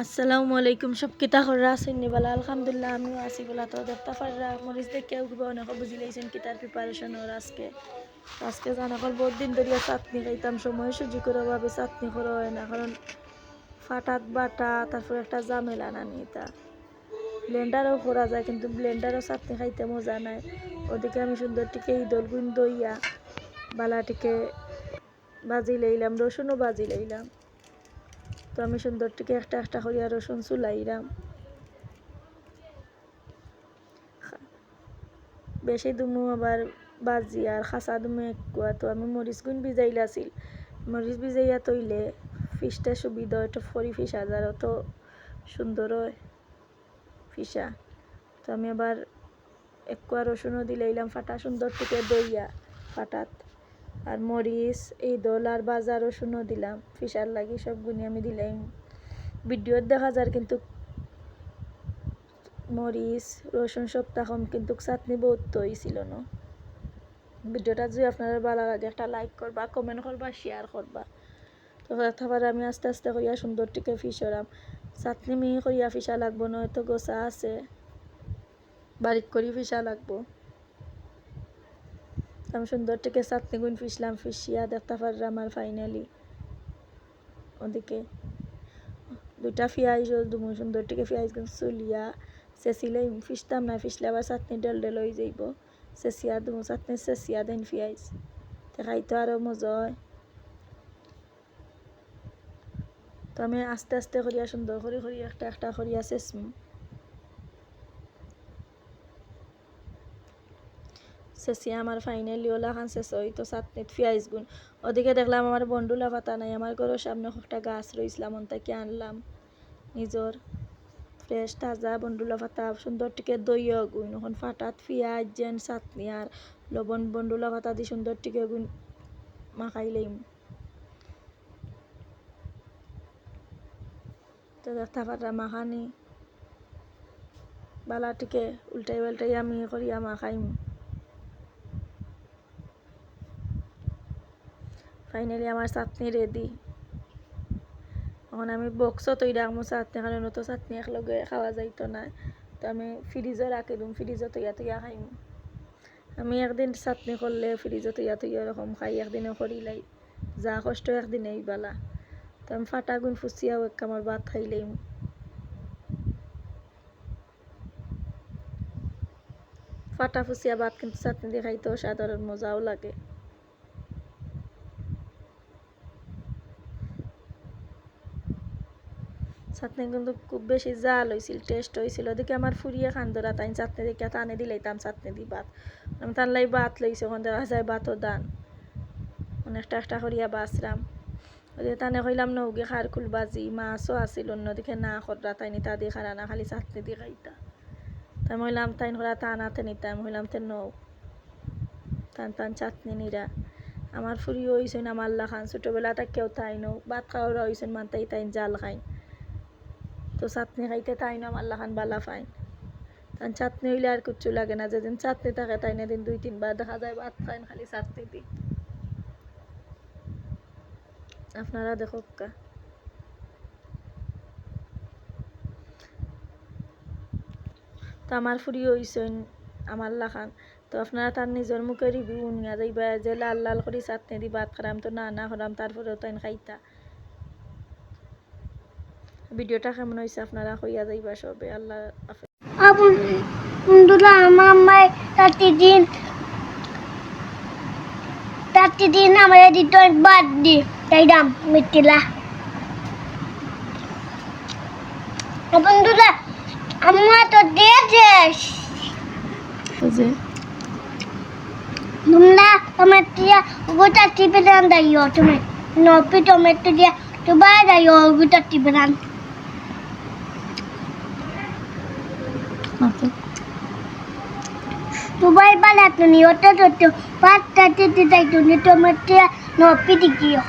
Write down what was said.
আসসালামু আলাইকুম, সব কিতা কররা আছেন নিবালা আলহামদুলিল্লাহ, আমিও আছি বলা। তো দেখতে পাররা, মরিচ দেখে কিবা অনেক বুঝি লাইছেন কিতার প্রিপারেশন ওর আজকে? আজকে জানা কল বহুত দিন ধরিয়া চাটনি খাইতাম, সময় সুযোগ করে ভাবে চাটনি করা হয় না, কারণ ফাটাত বাটা, তারপর একটা জামেলা নানি তা ব্লেন্ডারও করা যায়, কিন্তু ব্লেন্ডারও চাটনি খাইতে মজা নাই। ওদিকে আমি সুন্দর টিকে ইদল গুণ দইয়া বালাটিকে বাজি লইলাম, রসুনও বাজি লইলাম। তো আমি সুন্দর থেকে একটা একটা করিয়া রসুন চুলাইলাম বেশি দুমু আবার বাজি আর খাসা দুমু এককুয়া তো আমি মরিচ গুণ ভিজাইলাছিল। মরিচ ভিজাইয়া তৈলে ফিসটা সুবিধা একটু ফরি ফিস হাজার অত সুন্দর ফিসা। তো আমি আবার এককুয়া রসুনও দিলাইলাম ফাটা সুন্দর থেকে দইয়া ফাটাত। আর মরিচ, এই দল আর বাজার রসুনও দিলাম। ফিসার লাগি সব গুনি আমি দিলাম। ভিডিওত দেখা যার কিন্তু মরিচ, রসুন সব তখন কিন্তু চাটনি বহুত হয়েছিল ন। ভিডিওটা যদি আপনারা ভালো লাগে, একটা লাইক করবা কমেন্ট করবা শেয়ার করবা। তো তারপর আমি আস্তে আস্তে করিয়া সুন্দর টিকে ফিসরাম চাটনি মিহি করিয়া ফিসা লাগবো, নয়তো গোসা আছে। বারিক করি ফিসা লাগবো। আমি সুন্দর থেকে চাটনি গুণ ফিসলাম ফিসিয়া দেখতে পারলাম আমার ফাইনালি ওদিকে দুইটা পেঁয়াজ দুমু সুন্দর থেকে পেঁয়াজ গুণ চুলিয়া চেঁচিলে ফিসতাম না ফিসলে আবার চাটনি ডেল ডেল হয়ে যাইব। চেঁচিয়া দুমু চাটনি চেঁচিয়া দেন পেঁয়াজ তে খাইতে আরও মজা হয়। তো আমি আস্তে আস্তে করিয়া সুন্দর করে করি একটা একটা করিয়া চেঁচমু শেষে আমার ফাইনালি ওলা খান শেষ হই তো চাটনিত পেঁয়াজ গুণ ওদিকে দেখলাম আমার বন্ডুলা পাতা নাই আমার ঘরের সামনে একটা গাছ রইছিলাম তাকে আনলাম। নিজর ফ্রেশ তাজা বন্ডুলা পাতা সুন্দর টিকে দইও গুণ এখন ফাটাত পেঁয়াজ যেন চাটনি আর লবণ বন্ডুলা পাতা দি সুন্দর টিকে গুণ মাখাই লইম। তো মাখানি। বালা টিকে উল্টাই পাল্টাই আমি করিয়া মাখাইম। ফাইনালি আমার চাটনি রেডি এখন আমি বক্সও তৈরি রাখব চাটনি কারণ তো চাটনি একলগে খাওয়া যাইতো না। তো আমি ফ্রিজও রাখি দিম ফ্রিজও তৈয়া তৈয়া খাইম। আমি একদিন চাটনি করলে ফ্রিজও তৈয়া তৈয়া এরকম খাই, একদিনে করিলাই যা কষ্ট একদিনেই বালা তো আমি ফাটা গুণ ফুচিয়াও এক কামড় ভাত খাইলাম ফাটা ফুচিয়া ভাত কিন্তু চাটনি দিয়ে খাইতে অসাধারণ মজাও লাগে। চাটনি কিন্তু খুব বেশি জাল হয়েছিল টেস্ট হয়েছিল ওদিকে আমার ফুরিয়ে খান্দরা তাই চাটনি দেখে টানে দিলে দিলাইতাম চাটনি দি ভাত। আমি তার লাই ভাত লইছে, ওখান দেখা যায় ভাতও দান। অনেকটা একটা করিয়া বাসরাম ওদিকে টানে কইলাম খার খুল বাজি, মাছও আছিল অন্যদিকে না খররা, তাই নিতা দিয়ে খারা না, খালি চাটনি দিয়ে খাইতা। তাই মইলাম তাই করা টানাতে নিতাম হইলাম তে। নৌ টান টান চাটনি নিরা। আমার ফুরি হয়েছেন আমার লাখান ছোটোবেলা কেউ তাই নৌ ভাত খাওয়া হয়েছেন মানতাই তাই জাল খাই তো চাটনি খাইতে তাই না আমার লাখান বালা ফাইন। তান চাটনি হইলে আর কিচ্ছু লাগে না, যেদিন চাটনি থাকে তাই না দিন দুই তিনবার দেখা যায় ভাত খাইন খালি চাটনি দি। আপনারা দেখুক কা। তো আমার ফুরি হইছেন আমার লাখান তো আপনারা তার নিজের মুখে রিভিউ নিয়ে যাইবা যে লাল লাল করে চাটনি দি ভাত খারাম তো না না খারাম তারপরেও তাই খাইতা। ভিডিওটা কেমন হয়েছে আপনারা হইয়া যাইবা সবে আল্লাহ হাফেজ। বন্ধুরা আমার আম্মাই প্রতিদিন প্রতিদিন আমাদের দিত একবার দি তাই দাম মিটিলা বন্ধুরা আম্মা তো দিয়েছে। তোমরা টমেটো গোটা টিপে দান দাইও তুমি নপি টমেটো দিয়া তো বাই দাইও গোটা টিপে দান। ദുബായ് പാലാത്തുണി ഒറ്റ തൊട്ടു പത്തത്തിട്ടായി തുണി തൊമ്മറ്റ നോപ്പിരിക്കുകയോ